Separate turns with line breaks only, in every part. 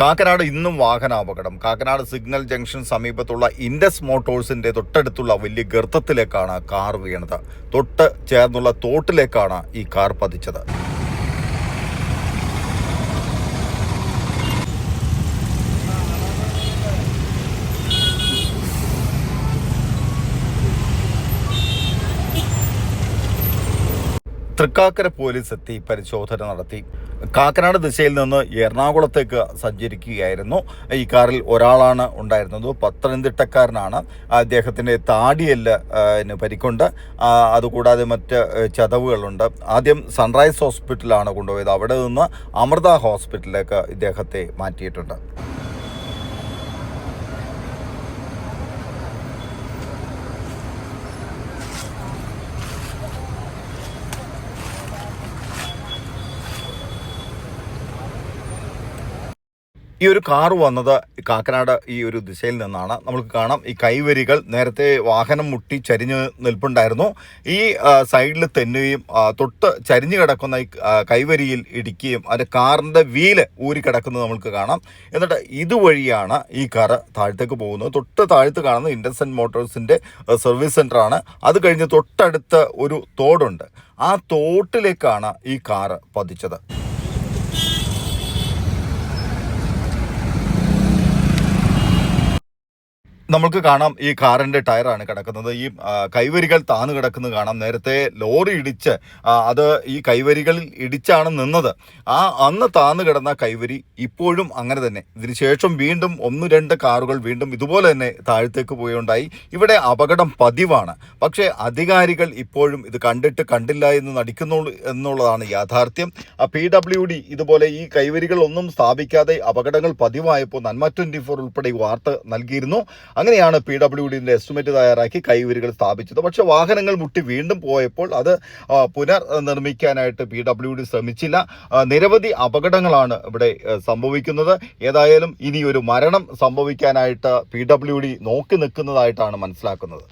കാക്കനാട് ഇന്നും വാഹനാപകടം. Kakkanad signal junction സമീപത്തുള്ള ഇൻഡസ് മോട്ടോഴ്സിന്റെ തൊട്ടടുത്തുള്ള വലിയ ഗർത്തത്തിലേക്കാണ് കാർ വീണത്. തൊട്ട് ചേർന്നുള്ള തോട്ടിലേക്കാണ് ഈ കാർ പതിച്ചത്. തൃക്കാക്കര പോലീസ് എത്തി പരിശോധന നടത്തി. കാക്കനാട് ദിശയിൽ നിന്ന് എറണാകുളത്തേക്ക് സഞ്ചരിക്കുകയായിരുന്നു. ഈ കാറിൽ ഒരാളാണ് ഉണ്ടായിരുന്നത്. പത്തനംതിട്ടക്കാരനാണ്. അദ്ദേഹത്തിന്റെ താടിയെല്ല് പരിക്കുണ്ട്. അതുകൂടാതെ മറ്റ് ചതവുകളുണ്ട്. ആദ്യം സൺറൈസ് ഹോസ്പിറ്റലാണ് കൊണ്ടുപോയത്. അവിടെ നിന്ന് അമൃത ഹോസ്പിറ്റലിലേക്ക് ഇദ്ദേഹത്തെ മാറ്റിയിട്ടുണ്ട്. ഈ ഒരു കാർ വന്നത് കാക്കനാട് ഈ ഒരു ദിശയിൽ നിന്നാണ്. നമുക്ക് കാണാം. ഈ കൈവരികൾ നേരത്തെ വാഹനം മുട്ടി ചരിഞ്ഞ് നിൽപ്പുണ്ടായിരുന്നു. ഈ സൈഡിൽ തെന്നുകയും തൊട്ട് ചരിഞ്ഞു കിടക്കുന്ന ഈ കൈവരിയിൽ ഇടിക്കുകയും അത് കാറിന്റെ വീൽ ഊരി കിടക്കുന്നത് നമുക്ക് കാണാം. എന്നിട്ട് ഇതുവഴിയാണ് ഈ കാർ താഴത്തേക്ക് പോകുന്നത്. തൊട്ട് താഴത്ത് കാണുന്നത് ഇൻഡസൻ മോട്ടോഴ്സിന്റെ സർവീസ് സെന്ററാണ്. അത് കഴിഞ്ഞ് തൊട്ടടുത്ത് ഒരു തോടുണ്ട്. ആ തോട്ടിലേക്കാണ് ഈ കാറ് പതിച്ചത്. നമുക്ക് കാണാം ഈ കാറിന്റെ ടയറാണ് കിടക്കുന്നത്. ഈ കൈവരികൾ താന്നു കിടക്കുന്നത് കാണാം. നേരത്തെ ലോറി ഇടിച്ച് അത് ഈ കൈവരികളിൽ ഇടിച്ചാണ് നിന്നത്. ആ അന്ന് താന്നു കിടന്ന കൈവരി ഇപ്പോഴും അങ്ങനെ തന്നെ. ഇതിനുശേഷം വീണ്ടും ഒന്ന് രണ്ട് കാറുകൾ വീണ്ടും ഇതുപോലെ തന്നെ താഴത്തേക്ക് പോയുണ്ടായി. ഇവിടെ അപകടം പതിവാണ്. പക്ഷേ അധികാരികൾ ഇപ്പോഴും ഇത് കണ്ടിട്ട് കണ്ടില്ല എന്ന് നടിക്കുന്നു എന്നുള്ളതാണ് യാഥാർത്ഥ്യം. പി ഡബ്ല്യു ഡി ഇതുപോലെ ഈ കൈവരികൾ ഒന്നും സ്ഥാപിക്കാതെ അപകടങ്ങൾ പതിവായപ്പോൾ നന്മ ട്വന്റി ഫോർ ഉൾപ്പെടെ വാർത്ത നൽകിയിരുന്നു. അങ്ങനെയാണ് പി ഡബ്ല്യു ഡിന്റെ എസ്റ്റിമേറ്റ് തയ്യാറാക്കി കൈവരികൾ സ്ഥാപിച്ചത്. പക്ഷെ വാഹനങ്ങൾ മുട്ടി വീണ്ടും പോയപ്പോൾ അത് ആ, പുനർ നിർമ്മിക്കാനായിട്ട് പി ഡബ്ല്യു ഡി ശ്രമിച്ചില്ല. നിരവധി അപകടങ്ങളാണ് ഇവിടെ സംഭവിക്കുന്നത്. ഏതായാലും ഇനി ഒരു മരണം സംഭവിക്കാനായിട്ട് പി ഡബ്ല്യു ഡി നോക്കി നിൽക്കുന്നതായിട്ടാണ് മനസ്സിലാക്കുന്നത്.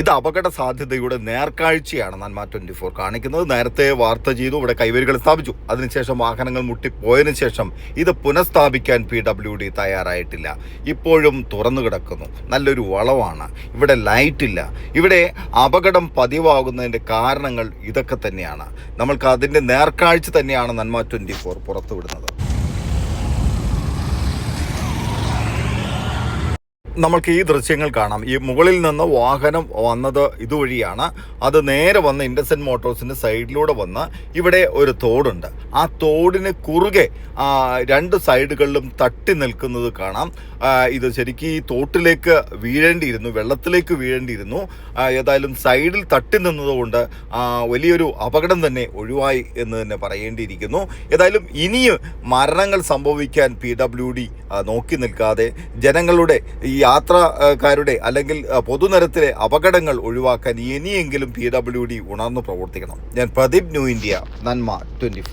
ഇത് അപകട സാധ്യതയുടെ നേർക്കാഴ്ചയാണ് നന്മ ട്വന്റി ഫോർ കാണിക്കുന്നത്. നേരത്തെ വാർത്ത ചെയ്തു ഇവിടെ കൈവരികൾ സ്ഥാപിച്ചു. അതിനുശേഷം വാഹനങ്ങൾ മുട്ടിപ്പോയതിനു ശേഷം ഇത് പുനഃസ്ഥാപിക്കാൻ പി ഡബ്ല്യു ഡി തയ്യാറായിട്ടില്ല. ഇപ്പോഴും തുറന്നു കിടക്കുന്നു. നല്ലൊരു വളവാണ്. ഇവിടെ ലൈറ്റില്ല ഇവിടെ അപകടം പതിവാകുന്നതിന്റെ കാരണങ്ങൾ ഇതൊക്കെ തന്നെയാണ്. നമ്മൾക്ക് അതിന്റെ നേർക്കാഴ്ച തന്നെയാണ് നന്മ ട്വന്റി ഫോർ പുറത്തുവിടുന്നത്. നമ്മൾക്ക് ഈ ദൃശ്യങ്ങൾ കാണാം. ഈ മുകളിൽ നിന്ന് വാഹനം വന്നത് ഇതുവഴിയാണ്. അത് നേരെ വന്ന് ഇൻഡസൻ മോട്ടോഴ്സിന്റെ സൈഡിലൂടെ വന്ന് ഇവിടെ ഒരു തോടുണ്ട്. ആ തോടിന് കുറുകെ രണ്ട് സൈഡുകളിലും തട്ടി നിൽക്കുന്നത് കാണാം. ഇത് ശരിക്കും ഈ തോട്ടിലേക്ക് വീഴേണ്ടിയിരുന്നു വെള്ളത്തിലേക്ക് വീഴേണ്ടിയിരുന്നു. ഏതായാലും സൈഡിൽ തട്ടി നിന്നതുകൊണ്ട് വലിയൊരു അപകടം തന്നെ ഒഴിവായി എന്ന് തന്നെ പറയേണ്ടിയിരിക്കുന്നു. ഏതായാലും ഇനിയും മരണങ്ങൾ സംഭവിക്കാൻ പി ഡബ്ല്യു ഡി നോക്കി നിൽക്കാതെ ജനങ്ങളുടെ ഈ യാത്രക്കാരുടെ അല്ലെങ്കിൽ പൊതുനിരത്തിലെ അപകടങ്ങൾ ഒഴിവാക്കാൻ ഇനിയെങ്കിലും പി ഡബ്ല്യു ഡി ഉണർന്നു പ്രവർത്തിക്കണം. ഞാൻ പ്രദീപ് ന്യൂ ഇന്ത്യ നന്മ ട്വന്റി